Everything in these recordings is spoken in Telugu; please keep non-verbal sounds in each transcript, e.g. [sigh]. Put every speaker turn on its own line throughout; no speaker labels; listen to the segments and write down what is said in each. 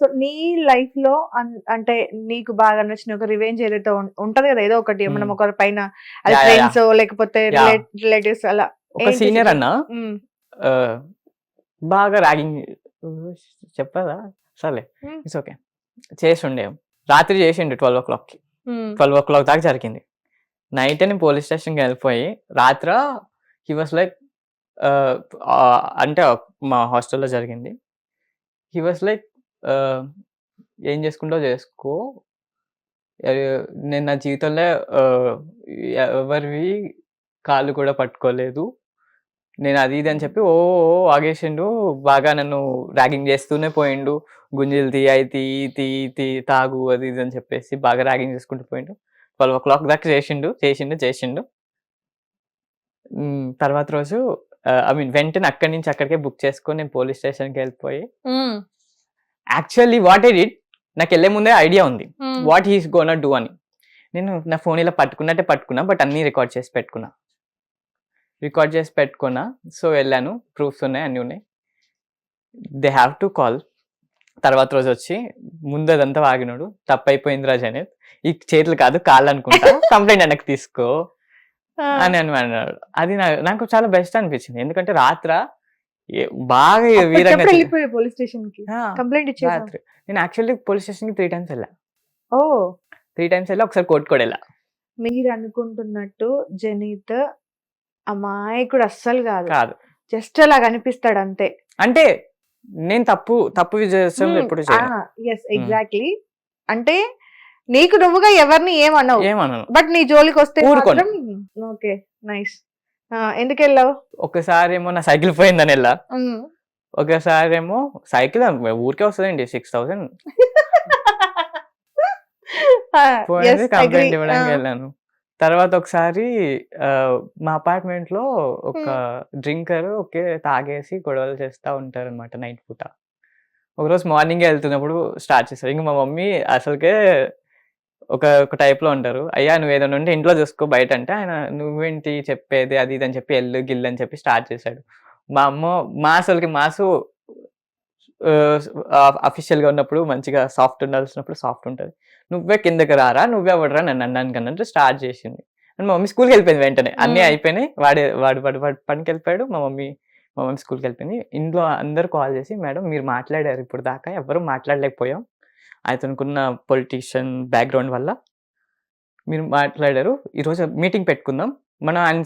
సో నీ లైఫ్లో అంటే నీకు బాగా నచ్చిన ఒక రివెంజ్ ఏదైతే ఉంటది కదా ఏదో ఒకటి మనం. ఒకరి పైన ఫ్రెండ్స్ లేకపోతే. రిలేటివ్స్ అలా
ఒక సీనియర్? అన్న బాగా ర్యాగింగ్ చెప్పదా సరే
Hmm.
ఇట్స్ ఓకే చేసిండే. రాత్రి చేసిండు ట్వెల్వ్ ఓ క్లాక్కి
ఉమ్,
ట్వెల్వ్ ఓ క్లాక్ దాకా జరిగింది. నైట్ అని పోలీస్ స్టేషన్కి వెళ్ళిపోయి రాత్ర హీ వాస్ లైక్ అంటే మా హాస్టల్లో జరిగింది. హీ వాస్ లైక్ ఏం చేసుకుంటావు చేసుకో. నేను నా జీవితంలో ఎవరివి కాళ్ళు కూడా పట్టుకోలేదు. నేను అది ఇది అని చెప్పి ఓ ఓ ఆగేసిండు. బాగా నన్ను ర్యాగింగ్ చేస్తూనే పోయిండు. గుంజీలు తీ అయి తీ తీ తీ తాగు అది ఇది అని చెప్పేసి బాగా ర్యాగింగ్ చేసుకుంటూ పోయిండు. ట్వెల్వ్ ఓ క్లాక్ దాకా చేసిండు చేసిండు చేసిండు. తర్వాత రోజు ఐ మీన్ వెంటనే అక్కడి నుంచి అక్కడికే బుక్ చేసుకొని నేను పోలీస్ స్టేషన్కి వెళ్ళిపోయి యాక్చువల్లీ వాట్ ఐ డిడ్ నాకు వెళ్ళే ముందే ఐడియా ఉంది. వాట్ హీస్ గోన్ డూ అని. నేను నా ఫోన్ ఇలా పట్టుకున్నట్టే పట్టుకున్నా బట్ అన్నీ రికార్డ్ చేసి పెట్టుకున్నా. రికార్డ్ చేసి పెట్టుకున్నా సో వెళ్ళాను. ప్రూఫ్స్ ఉన్నాయి అన్నీ ఉన్నాయి. దే హ్యావ్ టు కాల్ తర్వాత రోజు వచ్చి ముందు అదంతా వాగినాడు తప్పైపోయింది రాజు అనేది ఈ చేతులు కాదు కాళ్ళు అనుకుంటా. [laughs] కంప్లైంట్ వెనక్కి తీసుకో. అని అని అన్నాడు. అది నాకు చాలా బెస్ట్ అనిపించింది. ఎందుకంటే రాత్ర బాగా వీరంగా
పోలీస్
స్టేషన్కి.
కంప్లైంట్ ఇచ్చేసా
రాత్రి. నేను యాక్చువల్లీ పోలీస్ స్టేషన్కి త్రీ టైమ్స్ వెళ్ళా.
ఓ.
త్రీ టైమ్స్ వెళ్ళి ఒకసారి కోర్టు కూడా వెళ్ళా.
మీరు అనుకుంటున్నట్టు జనీత్ అమాయకుడు అస్సలు కాదు.
కాదు.
జస్ట్ అలా కనిపిస్తాడు అంతే.
అంటే నేను తప్పు తప్పు విజయం ఎప్పుడు
ఎస్ ఎగ్జాక్ట్లీ అంటే నీకు నువ్వుగా ఎవరిని ఏమన్నావు బట్ నీ జోలికి వస్తే ఓకే నైస్ ఎందుకు వెళ్ళావు
ఒకసారి ఏమో నా సైకిల్ పోయిందని వెళ్ళా. ఒకసారి ఏమో సైకిల్ ఊరికే వస్తుందండి సిక్స్ థౌసండ్. కంప్లైంట్ ఇవ్వడానికి వెళ్ళాను. తర్వాత ఒకసారి మా అపార్ట్మెంట్లో ఒక డ్రింకర్ ఒకే తాగేసి గొడవలు చేస్తా ఉంటారు అనమాట నైట్ పూట. ఒకరోజు మార్నింగ్ వెళ్తున్నప్పుడు స్టార్ట్ చేస్తారు. ఇంకా మా మమ్మీ అసలుకే ఒక ఒక type లో ఉంటారు. అయ్యా నువ్వు ఏదైనా ఉంటే ఇంట్లో చూసుకో బయట అంటే ఆయన నువ్వేంటి చెప్పేది అది ఇది అని చెప్పి ఎల్లు గిల్లు అని చెప్పి స్టార్ట్ చేశాడు. మా అమ్మ మా అసలుకి మాసు అఫీషియల్గా ఉన్నప్పుడు మంచిగా సాఫ్ట్ ఉండాల్సినప్పుడు సాఫ్ట్ ఉంటుంది. నువ్వే కిందకి రారా నువ్వే ఎవడరా నన్ను అన్నాను అన్నట్టు స్టార్ట్ చేసింది. అండ్ మా మమ్మీ స్కూల్కి వెళ్ళిపోయింది వెంటనే. అన్నీ. అయిపోయినాయి. వాడే వాడు వాడు వాడు పనికి వెళ్ళిపోయాడు మా మమ్మీ మా మమ్మీ స్కూల్కి వెళ్ళిపోయింది. ఇంట్లో అందరు కాల్ చేసి మేడం మీరు మాట్లాడారు ఇప్పుడు దాకా ఎవరు మాట్లాడలేకపోయాం. అతనుకున్న పొలిటీషియన్ బ్యాక్గ్రౌండ్ వల్ల మీరు మాట్లాడారు. ఈరోజు మీటింగ్ పెట్టుకుందాం. మనం ఆయన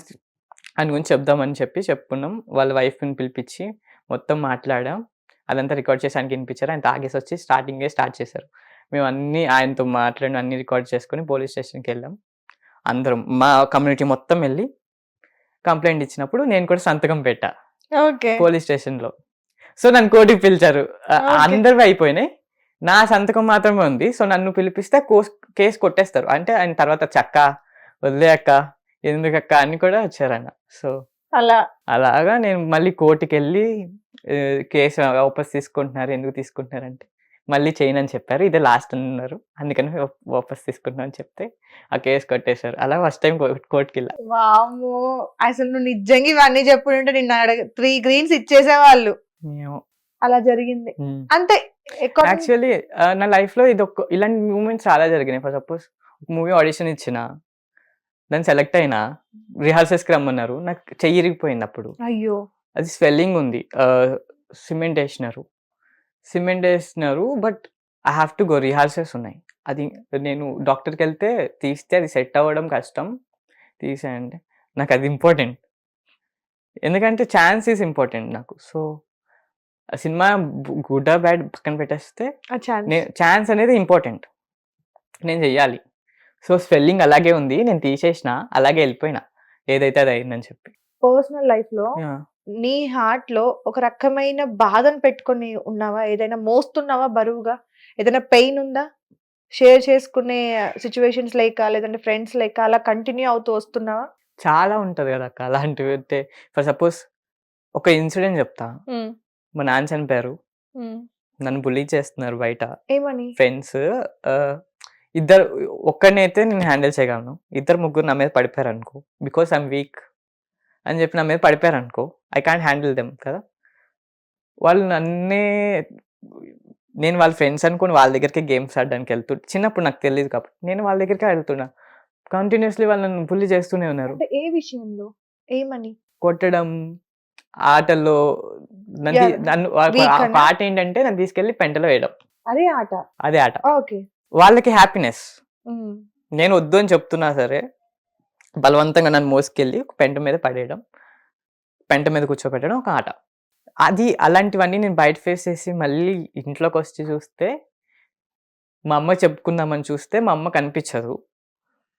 ఆయన గురించి చెప్దామని చెప్పి చెప్పుకున్నాం. వాళ్ళ వైఫ్ని పిలిపించి మొత్తం మాట్లాడాం. అదంతా రికార్డ్ చేసి ఆయనకి వినిపించారు. ఆయన తాగేసి వచ్చి స్టార్టింగే స్టార్ట్ చేశారు. మేము అన్ని ఆయనతో మాట్లాడి అన్ని రికార్డ్ చేసుకొని పోలీస్ స్టేషన్కి వెళ్ళాం. అందరం మా కమ్యూనిటీ మొత్తం వెళ్ళి కంప్లైంట్ ఇచ్చినప్పుడు నేను కూడా సంతకం పెట్టా.
ఓకే.
పోలీస్ స్టేషన్లో సో నన్ను కోర్టుకి పిలిచారు. అందరివి అయిపోయినాయి. నా సంతకం మాత్రమే ఉంది. సో నన్ను పిలిపిస్తే కోస్ కేసు కొట్టేస్తారు. అంటే ఆయన తర్వాత చక్క వదిలే అక్క ఎందుకు అక్క అని కూడా వచ్చారు ఆయన సో
అలా.
అలాగా నేను మళ్ళీ కోర్టుకి వెళ్ళి కేసు వాపస్ తీసుకుంటున్నారు ఎందుకు తీసుకుంటున్నారు అంటే మళ్ళీ చేయను అని చెప్పారు. ఇదే లాస్ట్ అన్నారు. అందుకని వాపస్ తీసుకుంటున్నా అని చెప్తే ఆ కేసు కొట్టేశారు. అలా ఫస్ట్ టైం కోర్టుకి వెళ్ళా
అసలు నువ్వు నిజంగా ఇవన్నీ చెప్పుంటే నిన్ను అడగ త్రీ గ్రీన్స్ ఇచ్చేసేవాళ్ళు. అలా జరిగింది. అంతే.
యాక్చువల్లీ నా లైఫ్లో ఇది ఒక ఇలాంటి మూమెంట్స్ చాలా జరిగినాయి. ఫర్ సపోజ్ మూవీ ఆడిషన్ ఇచ్చిన దాన్ని సెలెక్ట్ అయినా రిహార్సల్స్కి రమ్మన్నారు నాకు చెయ్యి ఇరిగిపోయింది అప్పుడు.
అయ్యో.
అది స్వెల్లింగ్ ఉంది. సిమెంట్ వేసినారు. సిమెంట్ వేసినారు but I have to go rehearsals ఉన్నాయి. అది నేను డాక్టర్కి వెళ్తే తీస్తే అది సెట్ అవ్వడం కష్టం. తీసేయండి. నాకు అది ఇంపార్టెంట్ ఎందుకంటే ఛాన్స్ ఈజ్ ఇంపార్టెంట్ నాకు. సో సినిమా గుడ్ బ్యాడ్ పక్కన పెట్టేస్తే
ఛాన్స్.
అనేది ఇంపార్టెంట్. నేను చెయ్యాలి. సో స్పెల్లింగ్ అలాగే ఉంది. నేను తీసేసిన అలాగే వెళ్ళిపోయినా. ఏదైతే అది అయిందని చెప్పి.
పర్సనల్
లైఫ్లో.
నీ హార్ట్లో ఒక రకమైన బాధను పెట్టుకొని ఉన్నావా? ఏదైనా మోస్తున్నావా బరువుగా? ఏదైనా పెయిన్ ఉందా? షేర్ చేసుకునే సిచ్యువేషన్స్ లేక లేదంటే ఫ్రెండ్స్ లేక అలా కంటిన్యూ అవుతూ వస్తున్నావా?
చాలా ఉంటది కదా అక్క. అలాంటివి అయితే ఫర్ సపోజ్ ఒక ఇన్సిడెంట్ చెప్తా. మా నాన్న చనిపోయారు. నన్ను బుల్లీ చేస్తున్నారు బయట.
ఏమని?
ఫ్రెండ్స్ ఇద్దరు ఒక్కడినైతే నేను హ్యాండిల్ చేయగలను. ఇద్దరు ముగ్గురు నా మీద పడిపోయారు అనుకో బికాస్ ఐఎమ్ వీక్ అని చెప్పి నా మీద పడిపోయారు అనుకో ఐ కాంట్ హ్యాండిల్ దెమ్ కదా. వాళ్ళు నన్నే నేను వాళ్ళ ఫ్రెండ్స్ అనుకుని వాళ్ళ దగ్గరికి గేమ్స్ ఆడడానికి వెళ్తు చిన్నప్పుడు నాకు తెలియదు కాబట్టి నేను వాళ్ళ దగ్గరికి వెళ్తున్నా. కంటిన్యూస్లీ వాళ్ళు నన్ను పుల్లి చేస్తూనే ఉన్నారు.
ఏ విషయంలో? ఏమని?
కొట్టడం ఆటల్లో నన్ను? ఆట ఏంటంటే నన్ను తీసుకెళ్ళి పెంటలో వేయడం.
అదే ఆట?
అదే ఆట.
ఓకే.
వాళ్ళకి హ్యాపీనెస్. నేను వద్దు అని చెప్తున్నా సరే బలవంతంగా నన్ను మోసుకెళ్ళి ఒక పెంట మీద పడేయడం పెంట మీద కూర్చోబెట్టడం ఒక ఆట. అది అలాంటివన్నీ నేను బయట ఫేస్ చేసి మళ్ళీ ఇంట్లోకి వచ్చి చూస్తే మా అమ్మ చెప్పుకుందామని చూస్తే మా అమ్మ కనిపించదు.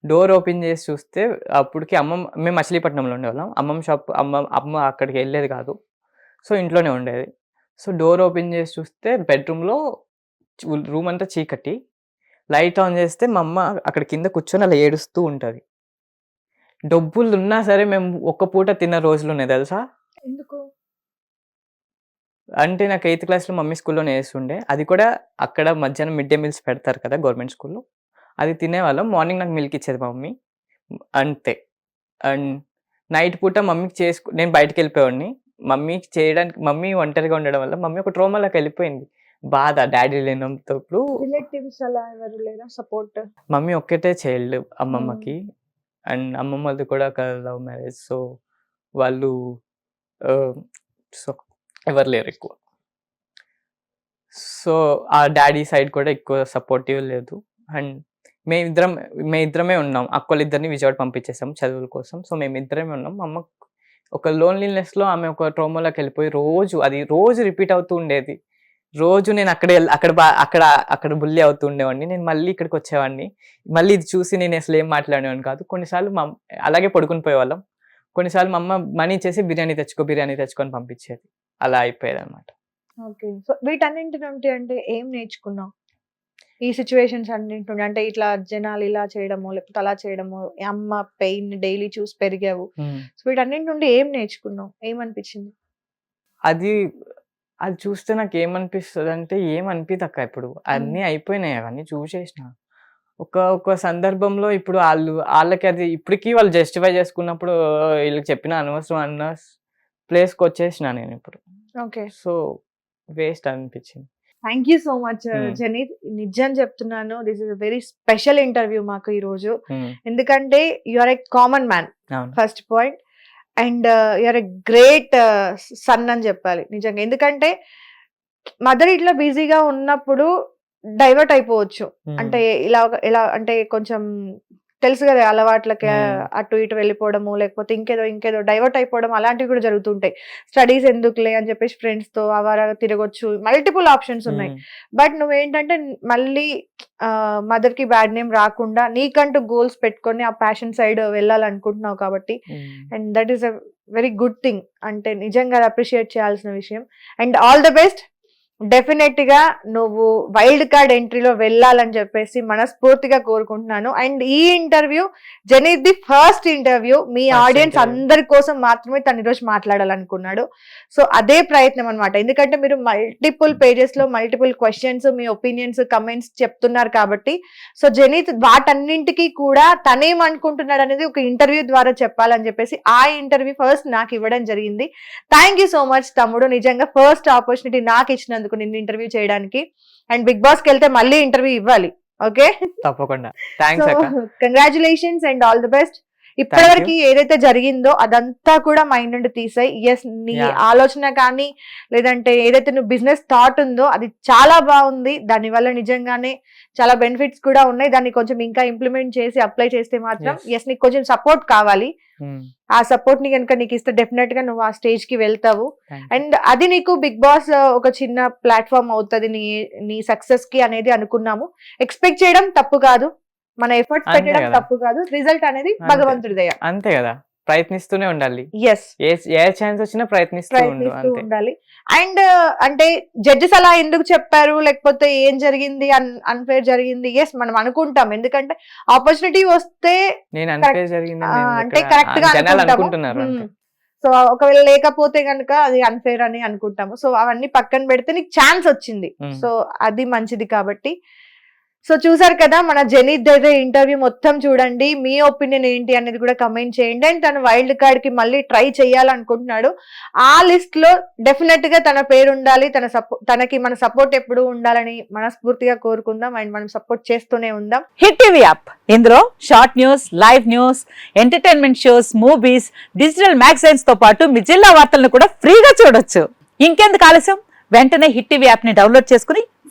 డోర్ ఓపెన్ చేసి చూస్తే అప్పటికి అమ్మ మేము మచిలీపట్నంలో ఉండేవాళ్ళం. అమ్మమ్మ షాప్ అమ్మ అమ్మ అక్కడికి వెళ్ళేది కాదు. సో ఇంట్లోనే ఉండేది. సో డోర్ ఓపెన్ చేసి చూస్తే బెడ్రూమ్లో రూమ్ అంతా చీకటి. లైట్ ఆన్ చేస్తే మా అమ్మ అక్కడ కింద కూర్చొని అలా ఏడుస్తూ ఉంటుంది. డబ్బులు ఉన్నా సరే మేము ఒక్క పూట తిన్న రోజులు ఉన్నాయి తెలుసా?
ఎందుకు?
అంటే నాకు ఎయిత్ క్లాస్లో మమ్మీ స్కూల్లోనే వేస్తుండే అది కూడా అక్కడ మధ్యాహ్నం మిడ్ డే మీల్స్ పెడతారు కదా గవర్నమెంట్ స్కూల్లో. అది తినేవాళ్ళం. మార్నింగ్ నాకు మిల్క్ ఇచ్చేది మమ్మీ. అంతే. అండ్ నైట్ పూట మమ్మీకి చేసుకు నేను బయటకు వెళ్ళిపోయాడిని మమ్మీకి చేయడానికి మమ్మీ ఒంటరిగా ఉండడం వల్ల మమ్మీ ఒక ట్రోమాలోకి వెళ్ళిపోయింది. బాధ డాడీ లేనప్పుడు
రిలేటివ్స్ అలా ఎవరు లేరా? సపోర్ట్?
మమ్మీ ఒక్కటే చైల్డ్ అమ్మమ్మకి. అండ్ అమ్మమ్మది కూడా ఒక లవ్ మ్యారేజ్. సో వాళ్ళు సో ఎవరు లేరు ఎక్కువ. సో ఆ డాడీ సైడ్ కూడా ఎక్కువ సపోర్టివ్ లేదు. అండ్ మేమిద్దరం మేమిద్దరమే ఉన్నాం. అక్కలిద్దరిని విజయవాడ పంపించేసాం చదువుల కోసం. సో మేమిద్దరమే ఉన్నాం. అమ్మ ఒక లోన్లీనెస్లో ఆమె ఒక ట్రోమోలోకి వెళ్ళిపోయి రోజు అది రోజు రిపీట్ అవుతూ ఉండేది. రోజు నేను అక్కడ అక్కడ బా- అక్కడ అక్కడ బుల్లి అవుతూ ఉండేవాడిని. నేను మళ్ళీ ఇక్కడికి వచ్చేవాడిని. మళ్ళీ ఇది చూసి నేను అసలు ఏం మాట్లాడేవాడిని కాదు. కొన్నిసార్లు మా అలాగే పడుకుని పోయేవాళ్ళం. కొన్నిసార్లు మా అమ్మ మనీ చేసి బిర్యానీ తెచ్చుకో బిర్యానీ తెచ్చుకొని పంపించేది. అలా అయిపోయేది అనమాట
ఓకే. సో వీటన్నింటి నుండి అంటే ఏం నేర్చుకున్నావు? ఈ సిచ్యువేషన్స్ అన్నింటి నుండి అంటే ఇట్లా జనాలు ఇలా చేయడము లేకపోతే అలా చేయడము అమ్మ పెయిన్ డైలీ చూసి పెరిగావు. సో వీటన్నింటి నుండి ఏం నేర్చుకున్నావు? ఏమనిపించింది?
అది అది చూస్తే నాకు ఏమనిపిస్తుంది అంటే ఏమనిపిదు అక్క ఇప్పుడు? అన్నీ అయిపోయినాయి అవన్నీ చూసేసిన. ఒక ఒక సందర్భంలో ఇప్పుడు వాళ్ళు వాళ్ళకి అది ఇప్పటికీ వాళ్ళు జస్టిఫై చేసుకున్నప్పుడు వీళ్ళకి చెప్పిన అనవసరం అన్న ప్లేస్కి వచ్చేసిన నేను ఇప్పుడు.
ఓకే.
సో వేస్ట్ అనిపించింది.
Thank you so much. Janeeth నిజం చెప్తున్నాను this is very special interview మాకు ఈ రోజు. ఎందుకంటే you are a common man first point. And you are a great son అని చెప్పాలి నిజంగా. ఎందుకంటే మదర్ ఇట్లా బిజీగా ఉన్నప్పుడు డైవర్ట్ అయిపోవచ్చు. అంటే ఇలా ఇలా అంటే కొంచెం తెలుసు కదా అలవాట్లకి. అటు ఇటు వెళ్ళిపోవడము లేకపోతే ఇంకేదో ఇంకేదో డైవర్ట్ అయిపోవడం అలాంటివి కూడా జరుగుతుంటాయి. స్టడీస్ ఎందుకులే అని చెప్పేసి ఫ్రెండ్స్తో అవారాగా తిరగొచ్చు మల్టిపుల్ ఆప్షన్స్ ఉన్నాయి. బట్ నువ్వేంటంటే మళ్ళీ మదర్కి బ్యాడ్ నేమ్ రాకుండా నీకంటూ గోల్స్ పెట్టుకొని ఆ ప్యాషన్ సైడ్ వెళ్ళాలనుకుంటున్నావు కాబట్టి. And that is a very good thing అంటే నిజంగా అప్రిషియేట్ చేయాల్సిన విషయం. అండ్ ఆల్ ద బెస్ట్ డెఫినెట్గా నువ్వు వైల్డ్ కార్డ్ ఎంట్రీలో వెళ్ళాలని చెప్పేసి మనస్ఫూర్తిగా కోరుకుంటున్నాను. అండ్ ఈ interview Janeeth the first interview me audience. అందరి కోసం మాత్రమే తను ఈరోజు మాట్లాడాలనుకున్నాడు. సో అదే ప్రయత్నం అన్నమాట. ఎందుకంటే మీరు మల్టిపుల్ పేజెస్లో మల్టిపుల్ క్వశ్చన్స్ మీ ఒపీనియన్స్ కమెంట్స్ చెప్తున్నారు కాబట్టి. సో జనీత్ వాటన్నింటికి కూడా తనేమనుకుంటున్నాడు అనేది ఒక ఇంటర్వ్యూ ద్వారా చెప్పాలని చెప్పేసి ఆ ఇంటర్వ్యూ ఫస్ట్ నాకు ఇవ్వడం జరిగింది. థ్యాంక్ యూ సో మచ్ తమ్ముడు. నిజంగా ఫస్ట్ ఆపర్చునిటీ నాకు ఇచ్చినందుకు నిన్ను ఇంటర్వ్యూ చేయడానికి. అండ్ బిగ్ బాస్కి వెళ్తే మళ్ళీ ఇంటర్వ్యూ ఇవ్వాలి. ఓకే
తప్పకుండా.
Congratulations and all the best ఇప్పటివరకు ఏదైతే జరిగిందో అదంతా కూడా మైండ్ నుండి తీసాయి. ఎస్ నీ. ఆలోచన కానీ లేదంటే ఏదైతే నువ్వు బిజినెస్ థాట్ ఉందో అది చాలా బాగుంది. దాని వల్ల నిజంగానే చాలా బెనిఫిట్స్ కూడా ఉన్నాయి. దాన్ని కొంచెం ఇంకా ఇంప్లిమెంట్ చేసి అప్లై చేస్తే మాత్రం. ఎస్ నీకు కొంచెం సపోర్ట్ కావాలి.
ఉమ్,
ఆ సపోర్ట్ని కనుక నీకు ఇస్తే డెఫినెట్గా నువ్వు ఆ స్టేజ్కి వెళ్తావు. అండ్ అది నీకు బిగ్ బాస్ ఒక చిన్న ప్లాట్ఫామ్ అవుతుంది. నీ నీ సక్సెస్కి అనేది అనుకున్నాము. ఎక్స్పెక్ట్ చేయడం తప్పు కాదు. మన ఎఫర్ట్స్ పెట్టడం. తప్పు కాదు. రిజల్ట్ అనేది. భగవంతుడి దయ.
అంతే కదా. ప్రయత్నిస్తూనే ఉండాలి.
ఎస్
ఏ ఛాన్స్ వచ్చినా ప్రయత్నిస్తూ
ఉండాలి. అండ్ అంటే జడ్జెస్ అలా ఎందుకు చెప్పారు? లేకపోతే ఏం జరిగింది? అన్ఫేర్ జరిగింది? ఎస్ మనం అనుకుంటాం. ఎందుకంటే ఆపర్చునిటీ వస్తే
నేను అన్ఫేర్ జరిగింది
అంటే కరెక్ట్గా
అనుకుంటున్నారు.
సో ఒకవేళ లేకపోతే కనుక అది అన్ఫేర్ అని అనుకుంటాము. సో అవన్నీ పక్కన పెడితే నీకు ఛాన్స్ వచ్చింది. సో అది మంచిది కాబట్టి సో చూసారు కదా మన జెనీత్ అయితే ఇంటర్వ్యూ మొత్తం చూడండి మీ ఒపీనియన్ ఏంటి అనేది కూడా కమెంట్ చేయండి. అండ్ తను వైల్డ్ కార్డ్కి మళ్ళీ ట్రై చేయాలనుకుంటున్నాడు. ఆ లిస్ట్లో డెఫినెట్గా తన పేరు ఉండాలి తన సపో తనకి మన సపోర్ట్ ఎప్పుడు ఉండాలని మనస్ఫూర్తిగా కోరుకుందాం. అండ్ మనం సపోర్ట్ చేస్తూనే ఉందాం.
Hit TV app. ఇందులో short news live news entertainment shows movies digital మ్యాగజైన్స్తో పాటు మీ జిల్లా వార్తలను కూడా ఫ్రీగా చూడొచ్చు. ఇంకెందుకు ఆలస్యం? వెంటనే హిట్ టీవీ యాప్ని డౌన్లోడ్ చేసుకుని